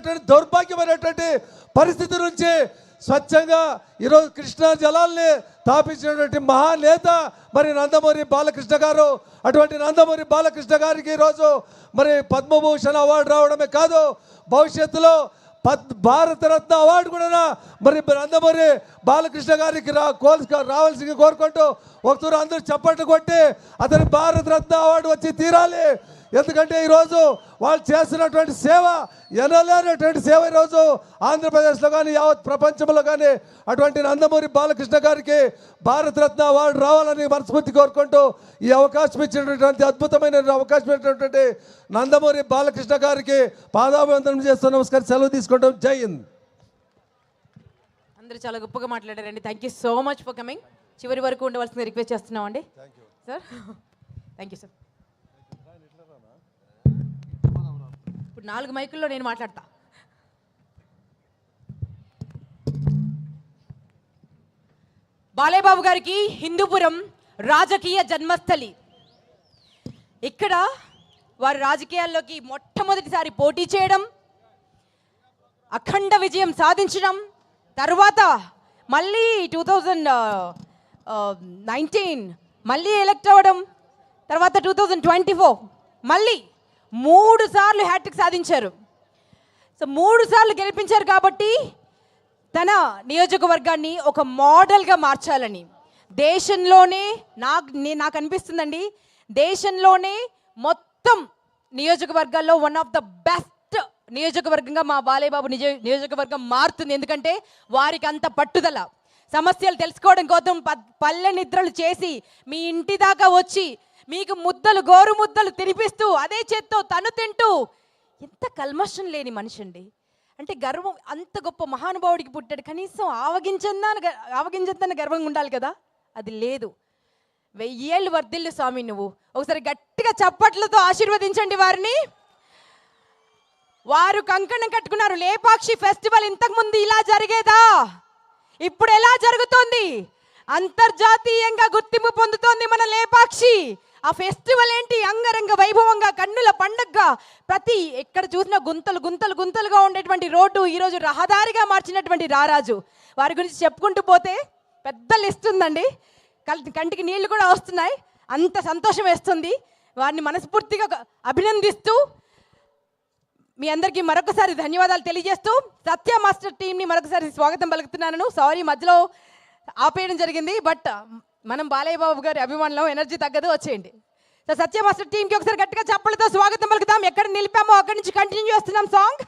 ఘోరమైనటువంటి దౌర్భాగ్యమైనటువంటి పరిస్థితి నుంచి స్వచ్ఛంగా ఈరోజు కృష్ణా జలాల్ని తాపించినటువంటి మహానేత మరి నందమూరి బాలకృష్ణ గారు అటువంటి నందమూరి బాలకృష్ణ గారికి ఈరోజు మరి పద్మభూషణ్ అవార్డు రావడమే కాదు భవిష్యత్తులో పద్ భారతరత్న అవార్డు కూడా మరి నందమూరి బాలకృష్ణ గారికి రా కోల్ రావాల్సింది కోరుకుంటూ ఒకసారి అందరూ చప్పట్లు కొట్టి అతని భారతరత్న అవార్డు వచ్చి తీరాలి. ఎందుకంటే ఈరోజు వాళ్ళు చేస్తున్నటువంటి సేవ ఎనలేనటువంటి సేవ ఈరోజు ఆంధ్రప్రదేశ్లో కానీ యావత్ ప్రపంచంలో కానీ అటువంటి నందమూరి బాలకృష్ణ గారికి భారతరత్న అవార్డు రావాలని మనస్ఫూర్తి కోరుకుంటూ ఈ అవకాశం ఇచ్చినటువంటి అద్భుతమైన అవకాశం ఇచ్చినటువంటి నందమూరి బాలకృష్ణ గారికి పాదాభివందనం చేస్తూ నమస్కారం సెలవు తీసుకుంటాం జై హింద్. అందరూ చాలా గొప్పగా మాట్లాడారండి. Thank you so much for coming చివరి వరకు ఉండవలసింది రిక్వెస్ట్ చేస్తున్నాం అండి సార్ థ్యాంక్ యూ సార్ ఇప్పుడు నాలుగు మైకుల్లో నేను మాట్లాడతా. బాలేబాబు గారికి హిందూపురం రాజకీయ జన్మస్థలి. ఇక్కడ వారు రాజకీయాల్లోకి మొట్టమొదటిసారి పోటీ చేయడం అఖండ విజయం సాధించడం తర్వాత మళ్ళీ టూ థౌజండ్ నైన్టీన్ మళ్ళీ ఎలక్ట్ అవ్వడం తర్వాత టూ థౌజండ్ ట్వంటీ ఫోర్ మళ్ళీ మూడు సార్లు హ్యాట్రిక్ సాధించారు. సో మూడు సార్లు గెలిపించారు కాబట్టి తన నియోజకవర్గాన్ని ఒక మోడల్గా మార్చాలని. దేశంలోనే నాకు నాకు అనిపిస్తుందండి. దేశంలోనే మొత్తం నియోజకవర్గాల్లో వన్ ఆఫ్ ద బెస్ట్ నియోజకవర్గంగా మా బాలయ్యబాబు నిజ నియోజకవర్గం మారుతుంది. ఎందుకంటే వారికి అంత పట్టుదల. సమస్యలు తెలుసుకోవడం కోసం ప- పల్లె నిద్రలు చేసి మీ ఇంటి దాకా వచ్చి మీకు ముద్దలు గోరు ముద్దలు తినిపిస్తూ అదే చేత్తో తను తింటూ ఎంత కల్మషం లేని మనిషి అండి అంటే గర్వం అంత గొప్ప మహానుభావుడికి పుట్టాడు. కనీసం ఆవగించందని ఆవగించందని గర్వంగా ఉండాలి కదా? అది లేదు. వెయ్యేళ్ళు వర్ధిల్లు స్వామి నువ్వు. ఒకసారి గట్టిగా చప్పట్లతో ఆశీర్వదించండి వారిని. వారు కంకణం కట్టుకున్నారు. లేపాక్షి ఫెస్టివల్ ఇంతకుముందు ఇలా జరిగేదా? ఇప్పుడు ఎలా జరుగుతోంది? అంతర్జాతీయంగా గుర్తింపు పొందుతోంది మన లేపాక్షి. ఆ ఫెస్టివల్ ఏంటి? అంగరంగ వైభవంగా కన్నుల పండగగా ప్రతి ఎక్కడ చూసినా గుంతలు గుంతలు గుంతలుగా ఉండేటువంటి రోడ్డు ఈరోజు రహదారిగా మార్చినటువంటి రారాజు. వారి గురించి చెప్పుకుంటూ పోతే పెద్ద లిస్ట్ ఉందండి. కంటికి నీళ్ళు కూడా వస్తున్నాయి. అంత సంతోషం వేస్తుంది. వారిని మనస్ఫూర్తిగా అభినందిస్తూ మీ అందరికీ మరొకసారి ధన్యవాదాలు తెలియజేస్తూ సత్య మాస్టర్ టీంని మరొకసారి స్వాగతం పలుకుతున్నాను. సారీ మధ్యలో ఆపేయడం జరిగింది. బట్ మనం బాలయ్య బాబు గారి అభిమానులం ఎనర్జీ తగ్గదు వచ్చేయండి. సో సత్య మాస్టర్ టీంకి ఒకసారి గట్టిగా చప్పలతో స్వాగతం పలుకుతాం ఎక్కడ నిలిపామో అక్కడి నుంచి కంటిన్యూ చేస్తున్నాం సాంగ్.